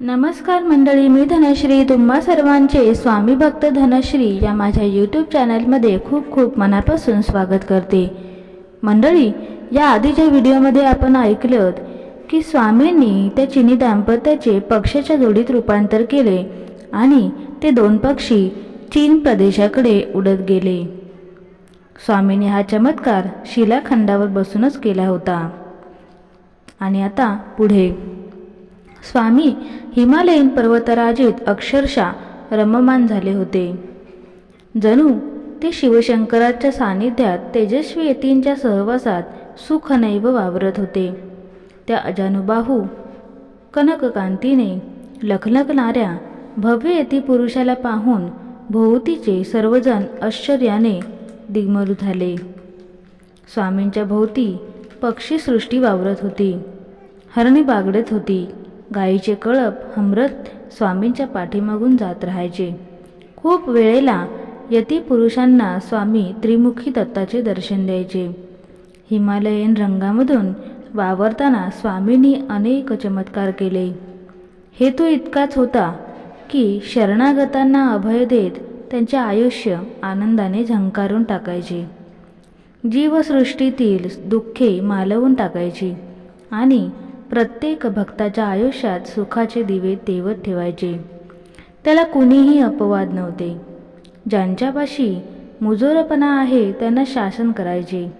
नमस्कार मंडळी मी धनश्री. तुम्हा सर्वांचे स्वामी भक्त धनश्री या माझ्या यूट्यूब चॅनलमध्ये खूप खूप मनापासून स्वागत करते. मंडळी या आधीच्या व्हिडिओमध्ये आपण ऐकलं की स्वामींनी त्या चिनी दाम्पत्याचे पक्षाच्या जोडीत रूपांतर केले आणि ते दोन पक्षी चीन प्रदेशाकडे उडत गेले. स्वामींनी हा चमत्कार शिलाखंडावर बसूनच केला होता. आणि आता पुढे. स्वामी हिमालयीन पर्वतराजीत अक्षरशः रममान झाले होते. जणू ते शिवशंकराच्या सानिध्यात तेजस्वी यतींच्या सहवासात सुखनैव वावरत होते. त्या अजानुबाहू कनककांतीने लखलखणाऱ्या भव्य यती पुरुषाला पाहून भोवतीचे सर्वजण आश्चर्याने दिग्मरू झाले. स्वामींच्या भोवती पक्षीसृष्टी वावरत होती. हरणी बागडत होती. गायीचे कळप हमरत स्वामींच्या पाठीमागून जात राहायचे. खूप वेळेला यती पुरुषांना स्वामी त्रिमुखी दत्ताचे दर्शन द्यायचे. हिमालयीन रंगामधून वावरताना स्वामींनी अनेक चमत्कार केले. हेतू इतकाच होता की शरणागतांना अभय देत त्यांचे आयुष्य आनंदाने झंकारून टाकायचे. जीवसृष्टीतील दुःखे मालवून टाकायची आणि प्रत्येक भक्ताच्या आयुष्यात सुखाचे दिवे तेवत ठेवायचे. त्याला कुणीही अपवाद नव्हते. ज्यांच्यापाशी मुजोरपणा आहे त्यांना शासन करायचे.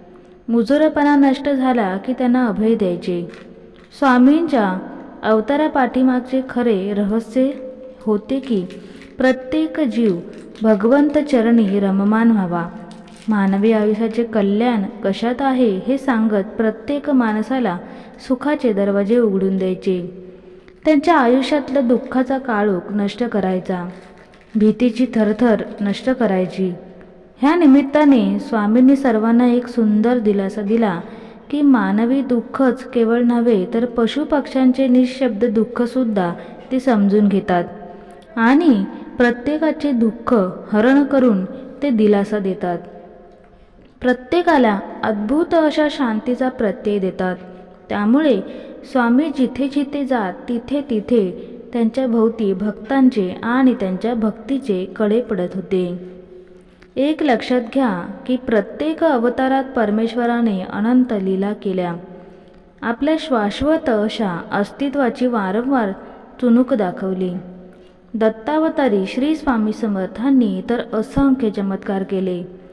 मुजोरपणा नष्ट झाला की त्यांना अभय द्यायचे. स्वामींच्या अवतारा पाठीमागचे खरे रहस्य होते की प्रत्येक जीव भगवंत चरणी रममान व्हावा. मानवी आयुष्याचे कल्याण कशात आहे हे सांगत प्रत्येक माणसाला सुखाचे दरवाजे उघडून द्यायचे. त्यांच्या आयुष्यातलं दुःखाचा काळोख नष्ट करायचा. भीतीची थरथर नष्ट करायची. ह्या निमित्ताने स्वामींनी सर्वांना एक सुंदर दिलासा दिला की मानवी दुःखच केवळ नव्हे तर पशुपक्ष्यांचे निशब्द दुःखसुद्धा ते समजून घेतात आणि प्रत्येकाचे दुःख हरण करून ते दिलासा देतात. प्रत्येकाला अद्भुत अशा शांतीचा प्रत्यय देतात. त्यामुळे स्वामी जिथे जिथे जात तिथे तिथे त्यांच्या भोवती भक्तांचे आणि त्यांच्या भक्तीचे कडे पडत होते. एक लक्षात घ्या की प्रत्येक अवतारात परमेश्वराने अनंत लीला केल्या. आपल्या शाश्वत अशा अस्तित्वाची वारंवार चुणूक दाखवली. दत्तावतारी श्री स्वामी समर्थांनी तर असंख्य चमत्कार केले.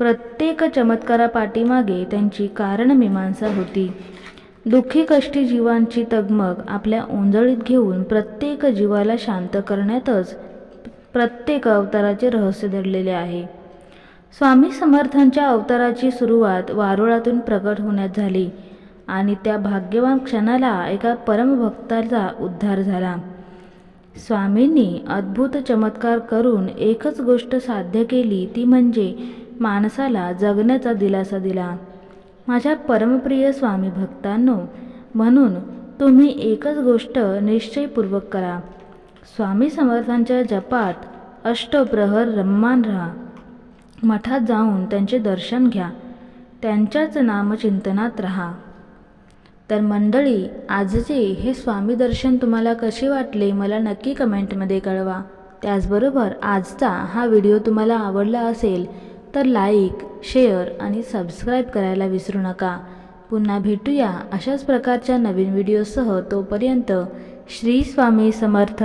प्रत्येक चमत्कारापाठीमागे त्यांची कारणमीमांसा होती. दुःखी कष्टी जीवांची तगमग आपल्या ओंजळीत घेऊन प्रत्येक जीवाला शांत करण्यातच प्रत्येक अवताराचे रहस्य दडलेले आहे. स्वामी समर्थांच्या अवताराची सुरुवात वारुळातून प्रकट होण्यात झाली आणि त्या भाग्यवान क्षणाला एका परमभक्ताचा उद्धार झाला. स्वामींनी अद्भुत चमत्कार करून एकच गोष्ट साध्य केली ती म्हणजे माणसाला जगण्याचा दिलासा दिला. माझ्या परमप्रिय स्वामी भक्तांनो म्हणून तुम्ही एकच गोष्ट निश्चयपूर्वक करा. स्वामी समर्थांच्या जपात अष्टप्रहर रम्मान राहा. मठात जाऊन त्यांचे दर्शन घ्या. त्यांच्याच नामचिंतनात राहा. तर मंडळी आजचे हे स्वामी दर्शन तुम्हाला कसे वाटले मला नक्की कमेंटमध्ये कळवा. त्याचबरोबर आजचा हा व्हिडिओ तुम्हाला आवडला असेल तर लाईक शेअर आणि सबस्क्राईब करायला विसरू नका. पुन्हा भेटूया अशाच प्रकारच्या नवीन व्हिडिओसह तोपर्यंत श्री स्वामी समर्थ.